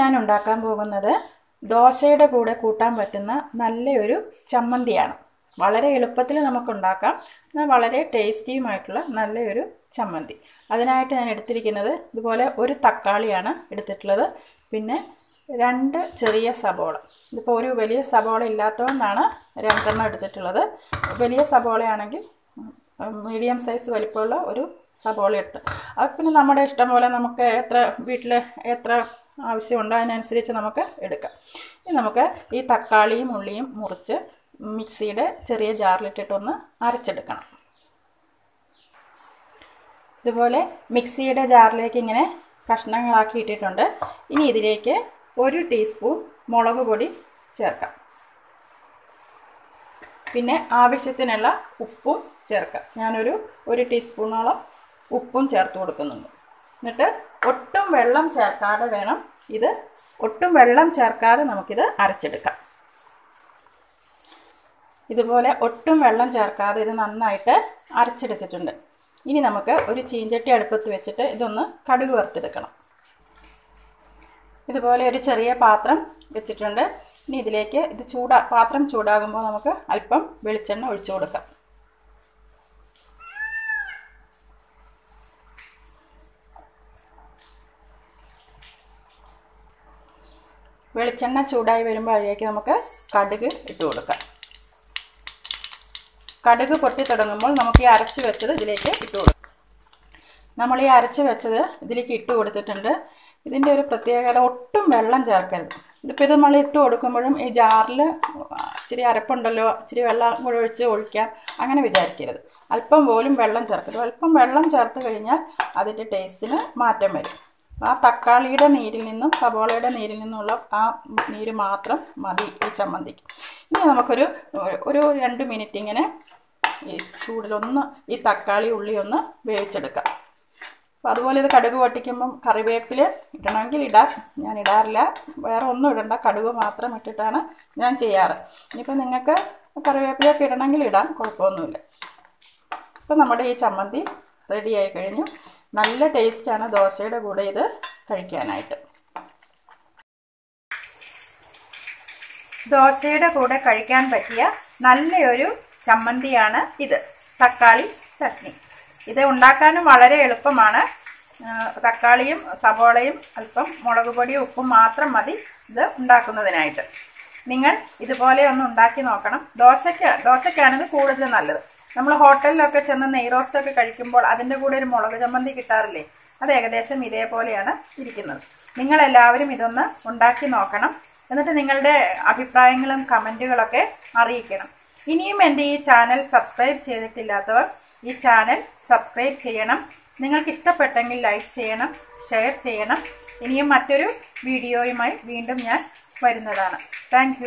ഞാൻ ഉണ്ടാക്കാൻ പോകുന്നത് ദോശയുടെ കൂടെ കൂട്ടാൻ പറ്റുന്ന നല്ലൊരു ചമ്മന്തിയാണ്. വളരെ എളുപ്പത്തിൽ നമുക്ക് ഉണ്ടാക്കാം എന്നാൽ വളരെ ടേസ്റ്റിയുമായിട്ടുള്ള നല്ലൊരു ചമ്മന്തി. അതിനായിട്ട് ഞാൻ എടുത്തിരിക്കുന്നത് ഇതുപോലെ ഒരു തക്കാളിയാണ് എടുത്തിട്ടുള്ളത്. പിന്നെ രണ്ട് ചെറിയ സബോള. ഇതിപ്പോൾ ഒരു വലിയ സബോള ഇല്ലാത്തതുകൊണ്ടാണ് രണ്ടെണ്ണം എടുത്തിട്ടുള്ളത്. വലിയ സബോളയാണെങ്കിൽ മീഡിയം സൈസ് വലിപ്പമുള്ള ഒരു സബോള എടുത്ത്. അത് പിന്നെ നമ്മുടെ ഇഷ്ടം പോലെ നമുക്ക് എത്ര വീട്ടിൽ എത്ര ആവശ്യമുണ്ടോ അതിനനുസരിച്ച് നമുക്ക് എടുക്കാം. ഇനി നമുക്ക് ഈ തക്കാളിയും ഉള്ളിയും മുറിച്ച് മിക്സിയുടെ ചെറിയ ജാറിലിട്ടിട്ടൊന്ന് അരച്ചെടുക്കണം. ഇതുപോലെ മിക്സിയുടെ ജാറിലേക്ക് ഇങ്ങനെ കഷ്ണങ്ങളാക്കി ഇട്ടിട്ടുണ്ട്. ഇനി ഇതിലേക്ക് ഒരു ടീസ്പൂൺ മുളക് പൊടി ചേർക്കാം. പിന്നെ ആവശ്യത്തിനുള്ള ഉപ്പും ചേർക്കാം. ഞാനൊരു ഒരു ടീസ്പൂണോളം ഉപ്പും ചേർത്ത് കൊടുക്കുന്നുണ്ട്. എന്നിട്ട് ഒട്ടും വെള്ളം ചേർക്കാതെ വേണം ഇത് ഒട്ടും വെള്ളം ചേർക്കാതെ നമുക്കിത് അരച്ചെടുക്കാം. ഇതുപോലെ ഒട്ടും വെള്ളം ചേർക്കാതെ ഇത് നന്നായിട്ട് അരച്ചെടുത്തിട്ടുണ്ട്. ഇനി നമുക്ക് ഒരു ചീഞ്ചട്ടി അടുപ്പത്ത് വെച്ചിട്ട് ഇതൊന്ന് കടുക് വറുത്തെടുക്കണം. ഇതുപോലെ ഒരു ചെറിയ പാത്രം വെച്ചിട്ടുണ്ട്. ഇനി ഇതിലേക്ക് ഇത് ചൂടാ പാത്രം ചൂടാകുമ്പോൾ നമുക്ക് അല്പം വെളിച്ചെണ്ണ ഒഴിച്ചു കൊടുക്കാം. വെളിച്ചെണ്ണ ചൂടായി വരുമ്പോൾ അതിലേക്ക് നമുക്ക് കടുക് ഇട്ട് കൊടുക്കാം. കടുക് പൊട്ടി തുടങ്ങുമ്പോൾ നമുക്ക് ഈ അരച്ച് വെച്ചത് ഇതിലേക്ക് ഇട്ട് കൊടുക്കാം. നമ്മൾ ഈ അരച്ച് വെച്ചത് ഇതിലേക്ക് ഇട്ട് കൊടുത്തിട്ടുണ്ട്. ഇതിന്റെ ഒരു പ്രത്യേകത ഒട്ടും വെള്ളം ചേർക്കരുത്. ഇതിപ്പോൾ ഇത് നമ്മൾ ഇട്ട് കൊടുക്കുമ്പോഴും ഈ ജാറിൽ ഇച്ചിരി അരപ്പുണ്ടല്ലോ ഇച്ചിരി വെള്ളം കൂടെ ഒഴിച്ച് ഒഴിക്കാം അങ്ങനെ വിചാരിക്കരുത്. അല്പം പോലും വെള്ളം ചേർക്കരുത്. അല്പം വെള്ളം ചേർത്ത് കഴിഞ്ഞാൽ അതിന്റെ ടേസ്റ്റിന് മാറ്റം വരും. ആ തക്കാളിയുടെ നീരിൽ നിന്നും സബോളയുടെ നീരിൽ നിന്നുള്ള ആ നീര് മാത്രം മതി ഈ ചമ്മന്തിക്ക്. ഇനി നമുക്കൊരു ഒരു രണ്ട് മിനിറ്റ് ഇങ്ങനെ ഈ ചൂടിലൊന്ന് ഈ തക്കാളി ഉള്ളി ഒന്ന് വേവിച്ചെടുക്കാം. അപ്പോൾ അതുപോലെ ഇത് കടുക് പൊട്ടിക്കുമ്പം കറിവേപ്പില ഇടണമെങ്കിൽ ഇടാം. ഞാൻ ഇടാറില്ല. വേറെ ഒന്നും ഇടണ്ട. കടുക് മാത്രം ഇട്ടിട്ടാണ് ഞാൻ ചെയ്യാറ്. ഇനിയിപ്പോൾ നിങ്ങൾക്ക് കറിവേപ്പിലയൊക്കെ ഇടണമെങ്കിൽ ഇടാം. കുഴപ്പമൊന്നുമില്ല. ഇപ്പം നമ്മുടെ ഈ ചമ്മന്തി റെഡിയായി കഴിഞ്ഞു. നല്ല ടേസ്റ്റാണ് ദോശയുടെ കൂടെ ഇത് കഴിക്കാനായിട്ട്. ദോശയുടെ കൂടെ കഴിക്കാൻ പറ്റിയ നല്ലൊരു ചമ്മന്തിയാണ് ഇത്. തക്കാളി ചട്നി. ഇത് ഉണ്ടാക്കാനും വളരെ എളുപ്പമാണ്. തക്കാളിയും സവോളയും അല്പം മുളക് പൊടിയും ഉപ്പും മാത്രം മതി ഇത് ഉണ്ടാക്കുന്നതിനായിട്ട്. നിങ്ങൾ ഇതുപോലെ ഒന്ന് ഉണ്ടാക്കി നോക്കണം. ദോശയ്ക്ക് ദോശയ്ക്കാണിത് കൂടുതൽ നല്ലത്. നമ്മൾ ഹോട്ടലിലൊക്കെ ചെന്ന് നെയ് റോസ്റ്റൊക്കെ കഴിക്കുമ്പോൾ അതിന്റെ കൂടെ ഒരു മുളക് ചമ്മന്തി കിട്ടാറില്ലേ? അത് ഏകദേശം ഇതേപോലെയാണ് ഇരിക്കുന്നത്. നിങ്ങളെല്ലാവരും ഇതൊന്ന് ഉണ്ടാക്കി നോക്കണം. എന്നിട്ട് നിങ്ങളുടെ അഭിപ്രായങ്ങളും കമന്റുകളൊക്കെ അറിയിക്കണം. ഇനിയും എന്റെ ഈ ചാനൽ സബ്സ്ക്രൈബ് ചെയ്തിട്ടില്ലാത്തവർ ഈ ചാനൽ സബ്സ്ക്രൈബ് ചെയ്യണം. നിങ്ങൾക്ക് ഇഷ്ടപ്പെട്ടെങ്കിൽ ലൈക്ക് ചെയ്യണം ഷെയർ ചെയ്യണം. ഇനിയും മറ്റൊരു വീഡിയോയുമായി വീണ്ടും ഞാൻ വരുന്നതാണ്. താങ്ക്